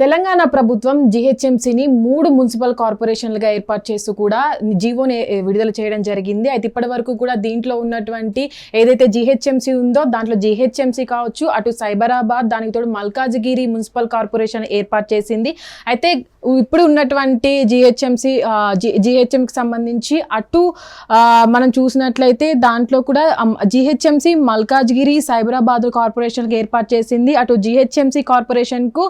తెలంగాణ ప్రభుత్వం జిహెచ్ఎంసీని మూడు మున్సిపల్ కార్పొరేషన్లుగా ఏర్పాటు చేస్తూ కూడా జీవోని విడుదల చేయడం జరిగింది. అయితే ఇప్పటి వరకు కూడా దీంట్లో ఉన్నటువంటి ఏదైతే జిహెచ్ఎంసీ ఉందో దాంట్లో జిహెచ్ఎంసీ కావచ్చు అటు సైబరాబాద్ దానికి తోడు మల్కాజ్గిరి మున్సిపల్ కార్పొరేషన్ ఏర్పాటు చేసింది. అయితే ఇప్పుడు ఉన్నటువంటి జిహెచ్ఎంసి జిహెచ్ఎంకి సంబంధించి అటు మనం చూసినట్లయితే దాంట్లో కూడా జిహెచ్ఎంసి మల్కాజ్గిరి సైబరాబాద్ కార్పొరేషన్కి ఏర్పాటు చేసింది. అటు జిహెచ్ఎంసి కార్పొరేషన్కు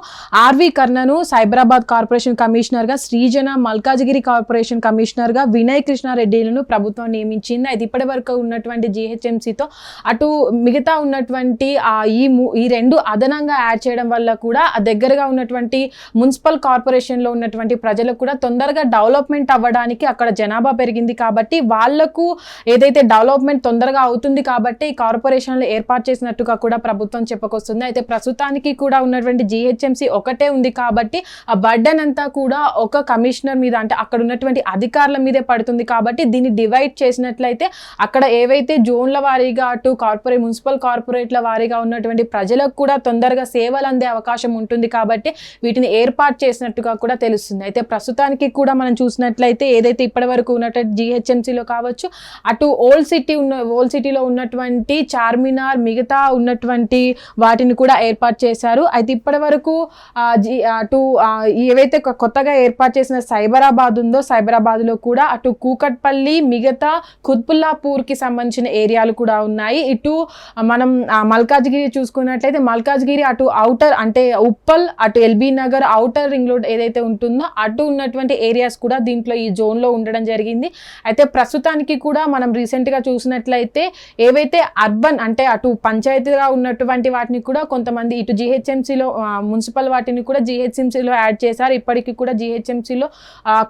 ఆర్వి కర్ణను సైబరాబాద్ కార్పొరేషన్ కమిషనర్గా శ్రీజన మల్కాజ్గిరి కార్పొరేషన్ కమిషనర్గా వినయ్ కృష్ణారెడ్డిలను ప్రభుత్వం నియమించింది. అయితే ఇప్పటి వరకు ఉన్నటువంటి జిహెచ్ఎంసీతో అటు మిగతా ఉన్నటువంటి ఈ ఈ రెండు అదనంగా యాడ్ చేయడం వల్ల కూడా దగ్గరగా ఉన్నటువంటి మున్సిపల్ కార్పొరేషన్ లో ఉన్నటువంటి ప్రజలకు కూడా తొందరగా డెవలప్మెంట్ అవ్వడానికి అక్కడ జనాభా పెరిగింది కాబట్టి వాళ్ళకు ఏదైతే డెవలప్మెంట్ తొందరగా అవుతుంది కాబట్టి ఈ కార్పొరేషన్లు ఏర్పాటు చేసినట్టుగా కూడా ప్రభుత్వం చెప్పుకొస్తుంది. అయితే ప్రస్తుతానికి కూడా ఉన్నటువంటి జిహెచ్ఎంసీ ఒకటే ఉంది కాబట్టి ఆ బర్డెన్ అంతా కూడా ఒక కమిషనర్ మీద అంటే అక్కడ ఉన్నటువంటి అధికారుల మీదే పడుతుంది కాబట్టి దీన్ని డివైడ్ చేసినట్లయితే అక్కడ ఏవైతే జోన్ల వారీగా అటు కార్పొరేట్ మున్సిపల్ కార్పొరేట్ల వారీగా ఉన్నటువంటి ప్రజలకు కూడా తొందరగా సేవలు అందే అవకాశం ఉంటుంది కాబట్టి వీటిని ఏర్పాటు చేసినట్టుగా కూడా తెలుస్తుంది. అయితే ప్రస్తుతానికి కూడా మనం చూసినట్లయితే ఏదైతే ఇప్పటి వరకు ఉన్నటువంటి జిహెచ్ఎంసీలో కావచ్చు అటు ఓల్డ్ సిటీ ఉన్న ఓల్డ్ సిటీలో ఉన్నటువంటి చార్మినార్ మిగతా ఉన్నటువంటి వాటిని కూడా ఏర్పాటు చేశారు. అయితే ఇప్పటి వరకు జి- అటు ఏవైతే కొత్తగా ఏర్పాటు చేసిన సైబరాబాద్ ఉందో సైబరాబాద్లో కూడా అటు కూకట్పల్లి మిగతా కుత్బుల్లాపూర్కి సంబంధించిన ఏరియాలు కూడా ఉన్నాయి. ఇటు మనం మల్కాజ్గిరి చూసుకున్నట్లయితే మల్కాజ్గిరి అటు అవుటర్ అంటే ఉప్పల్ అటు LB Nagar outer ring road ఏదైతే ఉంటుందో అటు ఉన్నటువంటి ఏరియాస్ కూడా దీంట్లో ఈ జోన్లో ఉండడం జరిగింది. అయితే ప్రస్తుతానికి కూడా మనం రీసెంట్గా చూసినట్లయితే ఏవైతే అర్బన్ అంటే అటు పంచాయతీగా ఉన్నటువంటి వాటిని కూడా కొంతమంది ఇటు జిహెచ్ఎంసీలో మున్సిపల్ వాటిని కూడా జిహెచ్ఎంసీలో యాడ్ చేశారు. ఇప్పటికీ కూడా జిహెచ్ఎంసీలో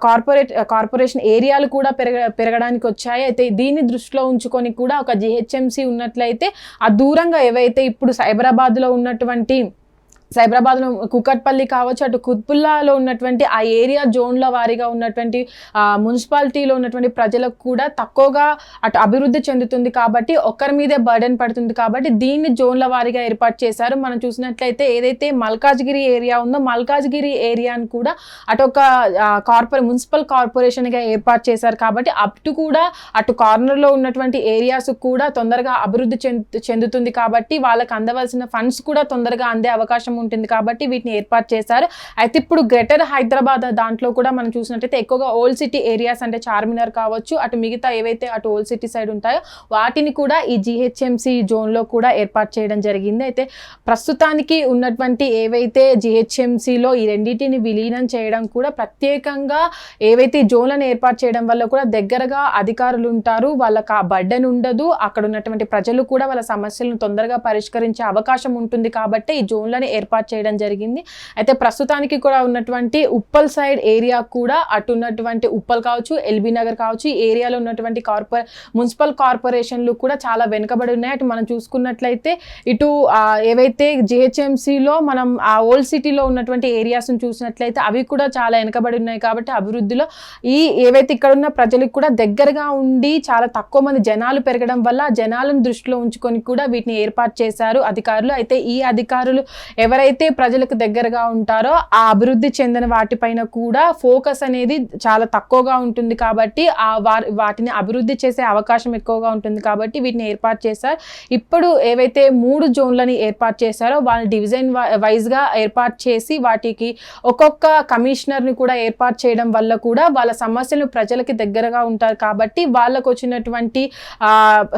కార్పొరేట్ కార్పొరేషన్ ఏరియాలు కూడా పెరగ పెరగడానికి వచ్చాయి. అయితే దీన్ని దృష్టిలో ఉంచుకొని కూడా ఒక జిహెచ్ఎంసీ ఉన్నట్లయితే ఆ దూరంగా ఏవైతే ఇప్పుడు సైబరాబాద్లో ఉన్నటువంటి సైబరాబాద్లో కుకట్పల్లి కావచ్చు అటు కుత్బుల్లాలో ఉన్నటువంటి ఆ ఏరియా జోన్ల వారీగా ఉన్నటువంటి మున్సిపాలిటీలో ఉన్నటువంటి ప్రజలకు కూడా తక్కువగా అటు అభివృద్ధి చెందుతుంది కాబట్టి ఒక్కరి మీదే బర్డెన్ పడుతుంది కాబట్టి దీన్ని జోన్ల వారీగా ఏర్పాటు చేశారు. మనం చూసినట్లయితే ఏదైతే మల్కాజ్గిరి ఏరియా ఉందో మల్కాజ్గిరి ఏరియాను కూడా అటు ఒక కార్పొరే మున్సిపల్ కార్పొరేషన్గా ఏర్పాటు చేశారు కాబట్టి అటు కూడా అటు కార్నర్లో ఉన్నటువంటి ఏరియాస్ కూడా తొందరగా అభివృద్ధి చెందుతుంది కాబట్టి వాళ్ళకి అందవలసిన ఫండ్స్ కూడా తొందరగా అందే అవకాశం ఉంటుంది కాబట్టి వీటిని ఏర్పాటు చేశారు. అయితే ఇప్పుడు గ్రేటర్ హైదరాబాద్ దాంట్లో కూడా మనం చూసినట్టయితే ఎక్కువగా ఓల్డ్ సిటీ ఏరియాస్ అంటే చార్మినార్ కావచ్చు అటు మిగతా ఏవైతే అటు ఓల్డ్ సిటీ సైడ్ ఉంటాయో వాటిని కూడా ఈ జిహెచ్ఎంసి జోన్లో కూడా ఏర్పాటు చేయడం జరిగింది. అయితే ప్రస్తుతానికి ఉన్నటువంటి ఏవైతే జిహెచ్ఎంసిలో ఈ రెండింటిని విలీనం చేయడం కూడా ప్రత్యేకంగా ఏవైతే జోన్లను ఏర్పాటు చేయడం వల్ల కూడా దగ్గరగా అధికారులు ఉంటారు. వాళ్ళకి ఆ బర్డెన్ ఉండదు. అక్కడ ఉన్నటువంటి ప్రజలు కూడా వాళ్ళ సమస్యలను తొందరగా పరిష్కరించే అవకాశం ఉంటుంది కాబట్టి ఈ జోన్లను ఏర్పాటు ఏర్పాటు చేయడం జరిగింది. అయితే ప్రస్తుతానికి కూడా ఉన్నటువంటి ఉప్పల్ సైడ్ ఏరియా కూడా అటు ఉన్నటువంటి ఉప్పల్ కావచ్చు ఎల్బీ నగర్ కావచ్చు ఈ ఏరియాలో ఉన్నటువంటి కార్పొరే మున్సిపల్ కార్పొరేషన్లు కూడా చాలా వెనుకబడి ఉన్నాయి. అటు మనం చూసుకున్నట్లయితే ఇటు ఏవైతే జిహెచ్ఎంసీలో మనం ఆ ఓల్డ్ సిటీలో ఉన్నటువంటి ఏరియాస్ని చూసినట్లయితే అవి కూడా చాలా వెనుకబడి ఉన్నాయి కాబట్టి అభివృద్ధిలో ఈ ఏవైతే ఇక్కడ ఉన్న ప్రజలకు కూడా దగ్గరగా ఉండి చాలా తక్కువ మంది జనాలు పెరగడం వల్ల జనాలను దృష్టిలో ఉంచుకొని కూడా వీటిని ఏర్పాటు చేశారు అధికారులు. అయితే ఈ అధికారులు ఎవరైతే ప్రజలకు దగ్గరగా ఉంటారో ఆ అభివృద్ధి చెందిన వాటిపైన కూడా ఫోకస్ అనేది చాలా తక్కువగా ఉంటుంది కాబట్టి ఆ వారి వాటిని అభివృద్ధి చేసే అవకాశం ఎక్కువగా ఉంటుంది కాబట్టి వీటిని ఏర్పాటు చేశారు. ఇప్పుడు ఏవైతే మూడు జోన్లని ఏర్పాటు చేశారో వాళ్ళ డివిజన్ వైజ్గా ఏర్పాటు చేసి వాటికి ఒక్కొక్క కమిషనర్ని కూడా ఏర్పాటు చేయడం వల్ల కూడా వాళ్ళ సమస్యలు ప్రజలకి దగ్గరగా ఉంటారు కాబట్టి వాళ్ళకు వచ్చినటువంటి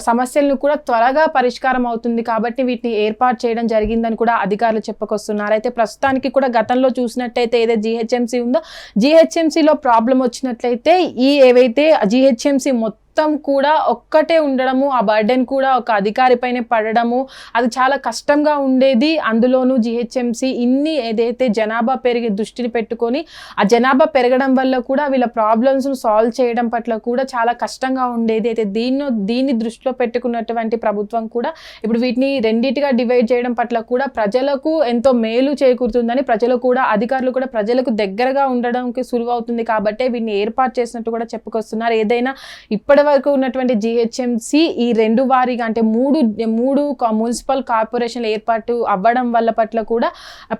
సమస్యలను కూడా త్వరగా పరిష్కారం అవుతుంది కాబట్టి వీటిని ఏర్పాటు చేయడం జరిగిందని కూడా అధికారులు చెప్పారు చెప్పుకొస్తున్నారు. అయితే ప్రస్తుతానికి కూడా గతంలో చూసినట్టయితే ఏదైతే జిహెచ్ఎంసీ ఉందో జిహెచ్ఎంసీలో ప్రాబ్లం వచ్చినట్లయితే ఈ ఏవైతే జిహెచ్ఎంసీ మొత్తం మొత్తం కూడా ఒక్కటే ఉండడము ఆ బర్డెన్ కూడా ఒక అధికారిపైనే పడడము అది చాలా కష్టంగా ఉండేది. అందులోనూ జిహెచ్ఎంసి ఇన్ని ఏదైతే జనాభా పెరిగే దృష్టిని పెట్టుకొని ఆ జనాభా పెరగడం వల్ల కూడా వీళ్ళ ప్రాబ్లమ్స్ను సాల్వ్ చేయడం పట్ల కూడా చాలా కష్టంగా ఉండేది. అయితే దీన్ని దీన్ని దృష్టిలో పెట్టుకున్నటువంటి ప్రభుత్వం కూడా ఇప్పుడు వీటిని రెండింటిగా డివైడ్ చేయడం పట్ల కూడా ప్రజలకు ఎంతో మేలు చేకూరుతుందని ప్రజలు కూడా అధికారులు కూడా ప్రజలకు దగ్గరగా ఉండడానికి సులువు అవుతుంది కాబట్టి వీటిని ఏర్పాటు చేసినట్టు కూడా చెప్పుకొస్తున్నారు. ఏదైనా ఇప్పటి వరకు ఉన్నటువంటి జిహెచ్ఎంసి ఈ రెండు వారీగా అంటే మూడు మూడు మున్సిపల్ కార్పొరేషన్ ఏర్పాటు అవ్వడం వల్ల పట్ల కూడా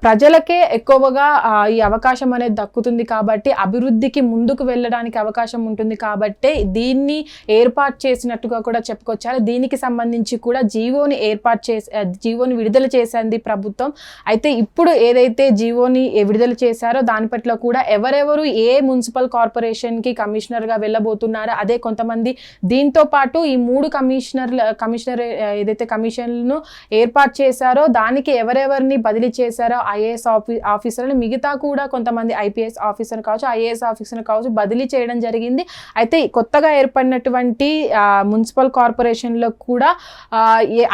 ప్రజలకే ఎక్కువగా ఈ అవకాశం అనేది దక్కుతుంది కాబట్టి అభివృద్ధికి ముందుకు వెళ్ళడానికి అవకాశం ఉంటుంది కాబట్టి దీన్ని ఏర్పాటు చేసినట్టుగా కూడా చెప్పుకొచ్చారు. దీనికి సంబంధించి కూడా జీవోని ఏర్పాటు చేసి జీవోని విడుదల చేసింది ప్రభుత్వం. అయితే ఇప్పుడు ఏదైతే జీవోని విడుదల చేశారో దాని పట్ల కూడా ఎవరెవరు ఏ మున్సిపల్ కార్పొరేషన్కి కమిషనర్గా వెళ్ళబోతున్నారో అదే కొంతమంది దీంతో పాటు ఈ మూడు కమిషనర్ల కమిషనర్ ఏదైతే కమిషన్లను ఏర్పాటు చేశారో దానికి ఎవరెవరిని బదిలీ చేశారో ఐఏఎస్ ఆఫీ ఆఫీసర్లు మిగతా కూడా కొంతమంది ఐపీఎస్ ఆఫీసర్ కావచ్చు ఐఏఎస్ ఆఫీసర్ కావచ్చు బదిలీ చేయడం జరిగింది. అయితే కొత్తగా ఏర్పడినటువంటి మున్సిపల్ కార్పొరేషన్లో కూడా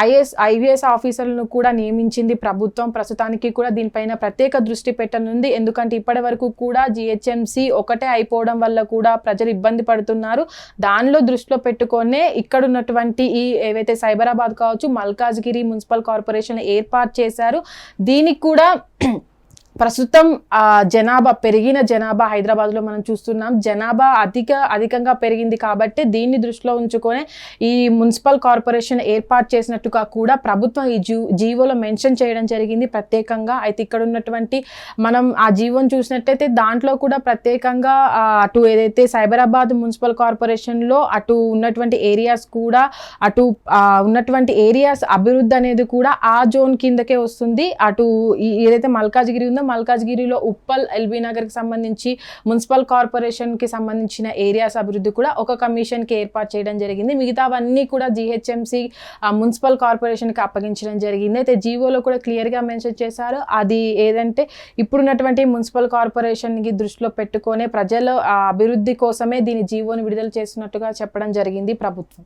ఐఏఎస్ ఐవీఎస్ ఆఫీసర్లను కూడా నియమించింది ప్రభుత్వం. ప్రస్తుతానికి కూడా దీనిపైన ప్రత్యేక దృష్టి పెట్టనుంది. ఎందుకంటే ఇప్పటి వరకు కూడా జిహెచ్ఎంసి ఒకటే అయిపోవడం వల్ల కూడా ప్రజలు ఇబ్బంది పడుతున్నారు. దానిలో దృష్టిలో పెట్టుకొనే ఇక్కడ ఉన్నటువంటి ఈ ఏవైతే సైబరాబాద్ కావచ్చు మల్కాజ్గిరి మున్సిపల్ కార్పొరేషన్ ఏర్పాటు చేశారు. దీనికి కూడా ప్రస్తుతం జనాభా పెరిగిన జనాభా హైదరాబాద్లో మనం చూస్తున్నాం. జనాభా అధిక అధికంగా పెరిగింది కాబట్టి దీన్ని దృష్టిలో ఉంచుకొని ఈ మున్సిపల్ కార్పొరేషన్ ఏర్పాటు చేసినట్టుగా కూడా ప్రభుత్వం ఈ జీ జీవోలో మెన్షన్ చేయడం జరిగింది. ప్రత్యేకంగా అయితే ఇక్కడ ఉన్నటువంటి మనం ఆ జీవోని చూసినట్టయితే దాంట్లో కూడా ప్రత్యేకంగా అటు ఏదైతే సైబరాబాద్ మున్సిపల్ కార్పొరేషన్లో అటు ఉన్నటువంటి ఏరియాస్ కూడా అటు ఉన్నటువంటి ఏరియాస్ అభివృద్ధి అనేది కూడా ఆ జోన్ కిందకే వస్తుంది. అటు ఏదైతే మల్కాజ్గిరి ఉందో మల్కాజ్గిరిలో ఉప్పల్ ఎల్బీ నగర్కి సంబంధించి మున్సిపల్ కార్పొరేషన్కి సంబంధించిన ఏరియాస్ అభివృద్ధి కూడా ఒక కమిషన్కి ఏర్పాటు చేయడం జరిగింది. మిగతావన్నీ కూడా జిహెచ్ఎంసి మున్సిపల్ కార్పొరేషన్కి అప్పగించడం జరిగింది. అయితే జీవోలో కూడా క్లియర్గా మెన్షన్ చేశారు. అది ఏదంటే ఇప్పుడున్నటువంటి మున్సిపల్ కార్పొరేషన్కి దృష్టిలో పెట్టుకొని ప్రజల అభివృద్ధి కోసమే దీని జీవోని విడుదల చేస్తున్నట్టుగా చెప్పడం జరిగింది ప్రభుత్వం.